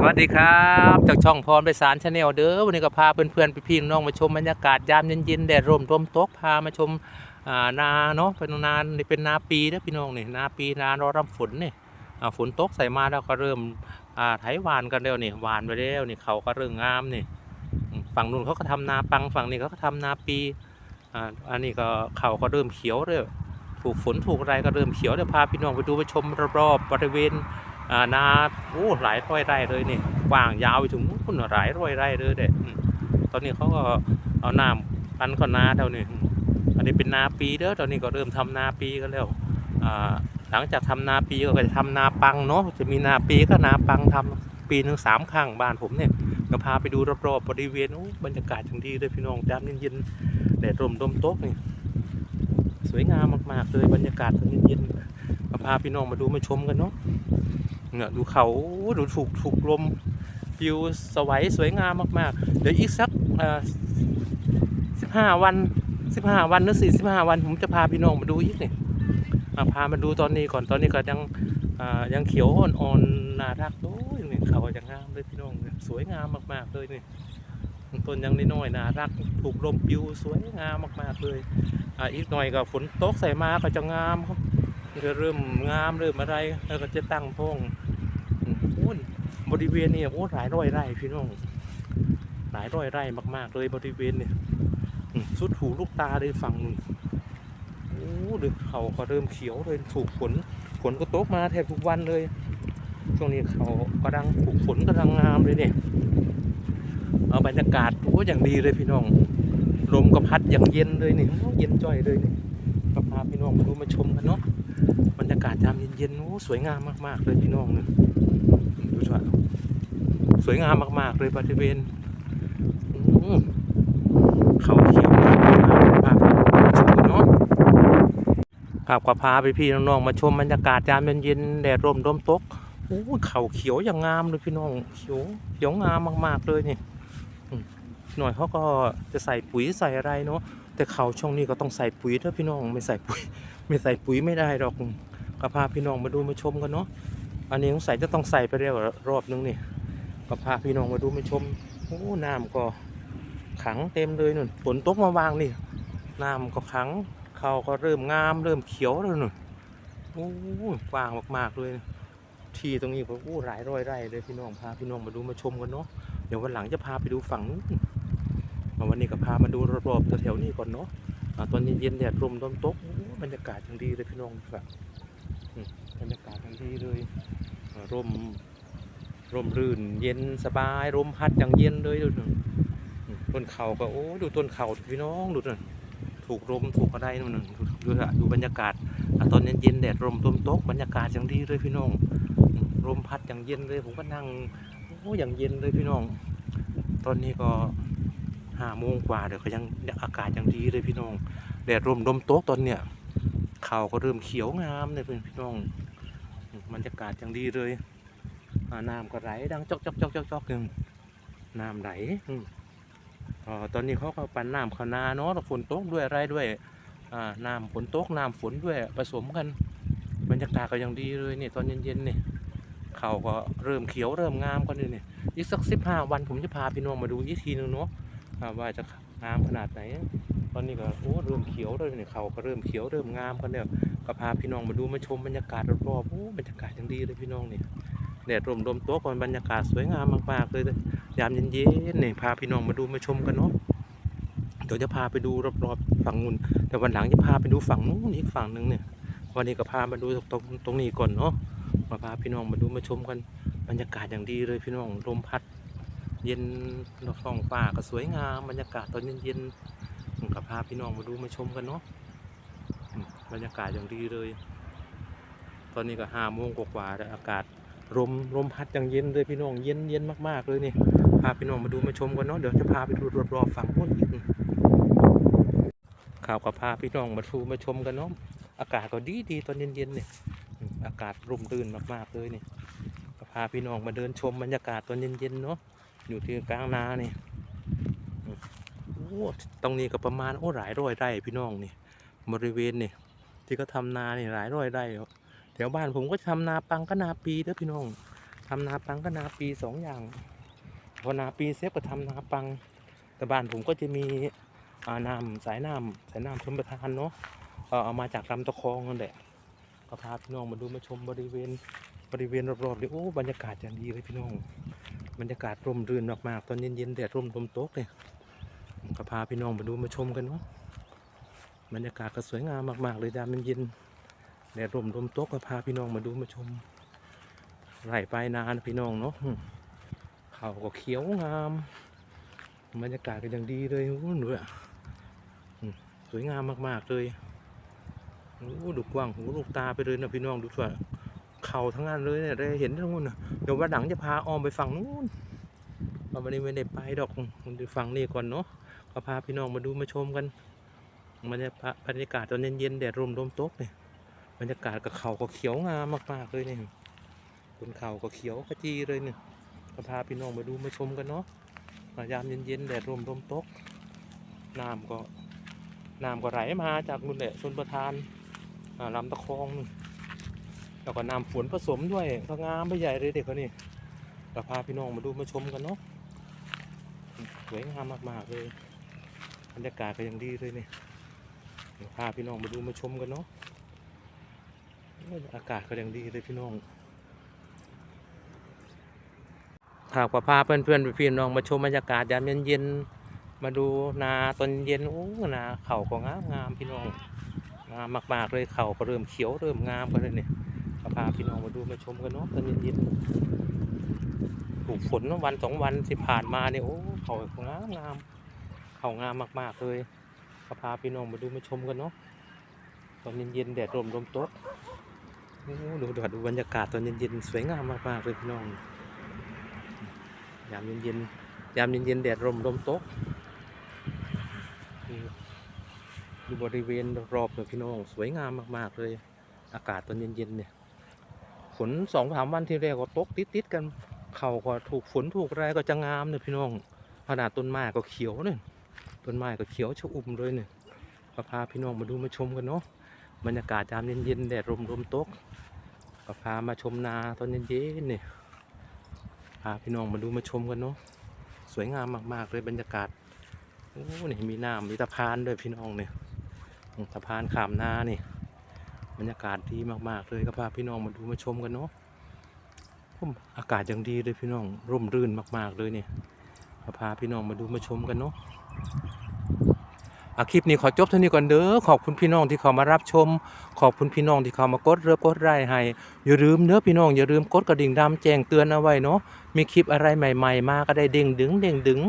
สวัสดีครับจากช่องพรไปสารชาแนลเด้อวันนี้ก็พาเพื่อนๆพี่ๆน้องมาชมบรรยากาศยามเย็นๆแดดร่มร่มตกพามาชมนาเนาะเป็นนาเป็นนาปีนะพี่น้องนี่นาปีนารอรับฝนนี่ฝนตกใส่มาแล้วก็เริ่มไถหวานกันแล้วนี่หวานไปแล้วนี่เขาก็เริ่มงามนี่ฝั่งนู้นเขาก็ทำนาปังฝั่งนี้เขาก็ทำนาปีอันนี้ก็เขาก็เริ่มเขียวเลยถูกฝนถูกอะไรก็เริ่มเขียวเดี๋ยวพาพี่น้องไปดูไปชมรอบๆบริเวณ นาโอ้หลายร้อยไร่เลยนี่กว้างยาวไปถึงนู่นหลายร้อยไร่เลยเด็อืมตอนนี้เขาก็เอาน้ำพันก็นาเท่านี้อืมอันนี้เป็นนาปีเด้อตอนนี้ก็เริ่มทำนาปีกันแล้วหลังจากทำนาปีก็จะทำนาปังเนาะจะมีนาปีก็นาปังทำปีหนึ่งสามครั้งบ้านผมเนี่ยก็พาไปดูรอบๆบริเวณโอ้บรรยากาศอย่างดีเลยพี่น้องจามเย็นๆแดดร่มร่มโต๊ะนี่สวยงามมากๆเลยบรรยากาศตอนเย็นๆก็พาพี่น้องมาดูมาชมกันเนาะ เนี่ยดูเขาดูถูกถูกลมวิวสวยสวยงามมากๆ เดี๋ยวอีกสักสิบห้าวันสิบห้าวันหรือสี่สิบห้าวัน ผมจะพาพี่น้องมาดูอีกนี่พามาดูตอนนี้ก่อนตอนนี้ก็ยังยังเขียวอ่อนๆน่ารักโอ้ยนี่เขาจะงามเลยพี่น้องเนี่ยสวยงามมากๆเลยนี่ต้นยังน้อยๆน่ารักถูกลมปิวสวยงามมากๆเลยอ่าอีกหน่อยก็ฝนตกใส่มาก็จะงามครับจะเริ่มงามเริ่มอะไรแล้วก็จะตั้งพง บริเวณนี่โอ้หลายร้อยไร่พี่น้องหลายร้อยไร่มากๆเลยบริเวณเนี่ยสุดหูลูกตาเลยฝั่งนู้นโอ้เดือเขาก็เริ่มเขียวเลยถูกฝนฝนก็ตกมาแทบทุกวันเลยช่วงนี้เขากำลังถูกฝนกำลังงามเลยเนี่ยเอาบรรยากาศโอ้อย่างดีเลยพี่น้องลมก็พัดอย่างเย็นเลยนี่โอ้เย็นจ้อยเลยนี่ก็พาพี่น้องมาดูมาชมกันเนาะบรรยากาศยามเย็นๆโอ้สวยงามมากๆเลยพี่น้องเนี่ย สวยงามมาก ๆ เลยบริเวณเขาเขียวมากๆเลยพชมเนาะครับก็พาไปพี่น้องๆมาชมบรรยากาศยามเย็นๆแดดร่มร่มตกโอ้เขาเขียวอย่างงามเลยพี่น้องเขียวเขียวงามมากๆเลยนี่หน่อยเขาก็จะใส่ปุ๋ยใส่อะไรเนาะแต่เขาช่วงนี้ก็ต้องใส่ปุ๋ยถอะพี่น้องไม่ใส่ปุ๋ย ไม่ใส่ปุ๋ยไม่ได้หรอกก็พาพี่น้องมาดูมาชมกันเนาะอันนี้สงสัยจะต้องใส่ไปเรียวรอบนึงนี่ ก็พาพี่น้องมาดูมาชมโอ้น้ำก็ขังเต็มเลยนุ่นฝนตกมาวางนี่น้ำก็ขังเขาก็เริ่มงามเริ่มเขียวแล้วนุ่นโอ้กว้างมากๆเลยที่ตรงนี้ก็โอ้หลายร้อยไร่เลยพี่น้องพาพี่น้องมาดูมาชมกันเนาะเดี๋ยววันหลังจะพาไปดูฝั่งนู้นมาวันนี้ก็พามาดูรอบๆแถวๆนี้ก่อนเนาะตอนเย็นๆแดดร่มต้นตกโอ้บรรยากาศย่างดีเลยพี่น้องครับบรรยากาศย่างดีเลยร่ม ร่มรื่น เย็นสบายลมพัดอย่างเย็นเลยดูนต้นเขาก็โอ้ดูต้นเขาพี่น้องดูหนึ่งถูกลมถูกอะไรนู่นน่ะดูดูอะดูบรรยากาศอ่าตอนเย็นๆแดดร่มต้นตกบรรยากาศอย่างดีเลยพี่น้องอืมลมพัดอย่างเย็นเลยผมก็นั่งโอ้อย่างเย็นเลยพี่น้อง ตอนนี้ก็ห้าโมงกว่าเดี๋ยวก็ยังอากาศยังดีเลยพี่น้องแดดร่มลมโต๊ะตอนเนี้ยเขาก็เริ่มเขียวงามเลยเพื่อนพี่น้องบรรยากาศอย่างดีเลย น้ำก็ไหลดังจอกจอกจอกจอกจอกหนึ่งน้ำไหลอ๋อตอนนี้เขาก็ปั่นน้ำขานาเนาะแล้วฝนตกด้วยอะไรด้วยอ่าน้ำฝนตกน้ำฝนด้วยผสมกันบรรยากาศก็ยังดีเลยเนี่ยตอนเย็นๆเนี่ยเขาก็เริ่มเขียวเริ่มงามกันเลยเนี่ยอีกสักสิบห้าวันผมจะพาพี่น้องมาดูอีกทีนึงเนาะอ่าว่าจะงามขนาดไหน ตอนนี้ก็โอ้เริ่มเขียวเลยเนี่ยเขาก็เริ่มเขียวเริ่มงามกันเนี่ยก็พาพี่น้องมาดูมาชมบรรยากาศรอบๆโอ้บรรยากาศยังดีเลยพี่น้องเนี่ย แดดร่มลมต๊ะก่อนบรรยากาศสวยงามมากๆเลยยามเย็นๆเนี่ยพาพี่น้องมาดูมาชมกันเนาะเดี๋ยวจะพาไปดูรอบๆฝั่งนู้นแต่วันหลังจะพาไปดูฝั่งนู้นอีกฝั่งหนึ่งเนี่ย วันนี้ก็พามาดูตรงตรงนี้ก่อนเนาะมาพาพี่น้องมาดูมาชมกันบรรยากาศอย่างดีเลยพี่น้องลมพัด เย็นท้องฟ้าก็สวยงามบรรยากาศตอนเย็นๆกับพาพี่น้องมาดูมาชมกันเนาะบรรยากาศอย่างดีเลย ตอนนี้ก็ห้าโมงกว่าๆแล้วอากาศ ลมลมพัดอย่างเย็นเลยพี่น้องเย็นเย็นมากๆเลยนี่พาพี่น้องมาดูมาชมกันเนาะเดี๋ยวจะพาไปดูรอบๆฝั่งนู้นอีกข่าวกับพาพี่น้องมาดูมาชมกันเนาะอากาศก็ดีดีๆตอนเย็นๆเนี่ยอากาศร่มรื่นมากๆเลยนี่ก็พาพี่น้องมาเดินชมบรรยากาศตอนเย็นๆเนาะอยู่ที่กลางนานี่โอ้ตรงนี้ก็ประมาณโอ้หลายร้อยไร่พี่น้องนี่บริเวณนี่ที่เขาทำนานี่หลายร้อยไร่ ถวบ้านผมก็ทำนาปังก็นาปีเด้อพี่น้องทำนาปังก็นาปีสองอย่าง พอนาปีเซฟก็ทำนาปัง แต่บ้านผมก็จะมีอาน้ำสายน้ำสายน้ำชมประทานเนาะเออเอามาจากลำตะคองนั่นแหละก็พาพี่น้องมาดูมาชมบริเวณบริเวณรอบๆเลยโอ้บรรยากาศอย่างดีเลยพี่น้องบรรยากาศร่มรื่นมากๆตอนเย็นๆแดดร่มลมตกเลยก็พาพี่น้องมาดูมาชมกันเนาะบรรยากาศก็สวยงามมากๆเลยดามเย็นๆ แดดร่มลมตกก็พาพี่น้องมาดูมาชมไร่ปลายนานพี่น้องเนาะเขาก็เขียวงามบรรยากาศก็ยังดีเลยโอ้หนูอะสวยงามมากๆเลยโอ้ดูกว้างหูลูกตาไปเลยนะพี่น้องดูสวยเขาทั้งนั้นเลยเนี่ยได้เห็นทั้งนู้นเดี๋ยววันหลังจะพาออมไปฝั่งนู้นวันนี้ไม่ได้ไปดอกมันดูฝั่งนี้ก่อนเนาะก็พาพี่น้องมาดูมาชมกันบรรยากาศบรรยากาศตอนเย็นๆแดดร่มลมตกเนี่ย บรรยากาศกับเขาก็เขียวงามมากๆเลยเนี่ยบนเขาก็เขียวขจีเลยเนี่ยก็พาพี่น้องมาดูมาชมกันเนาะยามเย็นๆแดดร่มลมตกน้ำก็น้ำก็ไหลมาจากนู่นแหละชนประทานลำตะคองนู่นแล้วก็น้ำฝนผสมด้วยก็งามไปใหญ่เลยเด็กคนนี้เราพาพี่น้องมาดูมาชมกันเนาะสวยงามมากๆเลยบรรยากาศก็ยังดีเลยนี่เดี๋ยวพาพี่น้องมาดูมาชมกันเนาะ อากาศก็ยังดีเลยพี่น้องหากว่าพาเพื่อนๆพี่น้องมาชมบรรยากาศยามเย็นๆมาดูนาตอนเย็นโอ้นาเข่าก็งามงามพี่น้องงามมากๆเลยเข่าก็เริ่มเขียวเริ่มงามกันเลยเนี่ยพาพี่น้องมาดูมาชมกันเนาะตอนเย็นๆถูกฝนวันสองวันที่ผ่านมาเนี่ยโอ้เข่าก็งามงามเข่างามมากๆเลยพาพี่น้องมาดูมาชมกันเนาะตอนเย็นๆแดดรมลมตกโอ้ ดูดูดูบรรยากาศตอนเย็นๆสวยงามมากๆเลยพี่น้อง ยามเย็นๆยามเย็นๆแดดร่มลมตกดูบริเวณรอบเลยพี่น้องสวยงามมากๆเลย อากาศตอนเย็นๆเนี่ยฝนสองสามวันที่แรกก็ตกติดๆกัน เข่าก็ถูกฝนถูกอะไรก็จะงามเนี่ยพี่น้องขนาดต้นไม้ก็เขียวเนี่ยต้นไม้ก็เขียวชอุ่มเลยเนี่ยพาพี่น้องมาดูมาชมกันเนาะบรรยากาศยามเย็นๆแดดร่มลมตก ก็พามาชมนาตอนเย็นๆนี่พาพี่น้องมาดูมาชมกันเนาะสวยงามมากๆเลยบรรยากาศโอ้นี่มีน้ำมีสะพานด้วยพี่น้องเนี่ยสะพานขามนานี่บรรยากาศดีมากๆเลยก็พาพี่น้องมาดูมาชมกันเนาะผมอากาศยังดีเลยพี่น้องร่มรื่นมาก ๆเลยเนี่ยพาพี่น้องมาดูมาชมกันเนาะ อาคลิปนี้ขอจบเท่านี้ก่อนเด้อขอบคุณพี่น้องที่เข้ามารับชม ขอบคุณพี่น้องที่เข้ามากดเรือกดไลค์ให้อย่าลืมเนื้อพี่น้องอย่าลืมกดกระดิ่งดำแจ้งเตือนเอาไว้เนาะมีคลิปอะไรใหม่ ๆ มาก็ได้เด้งดึงเด้งดึง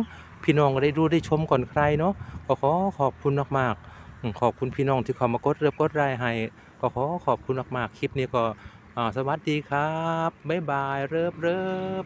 พี่น้องก็ได้รู้ได้ชมก่อนใครเนาะก็ขอขอบคุณมากๆขอบคุณพี่น้องที่เข้ามากดเรือกดไลค์ให้ก็ขอขอบคุณมากๆคลิปนี้ก็สวัสดีครับบ๊ายบายเริบเริบ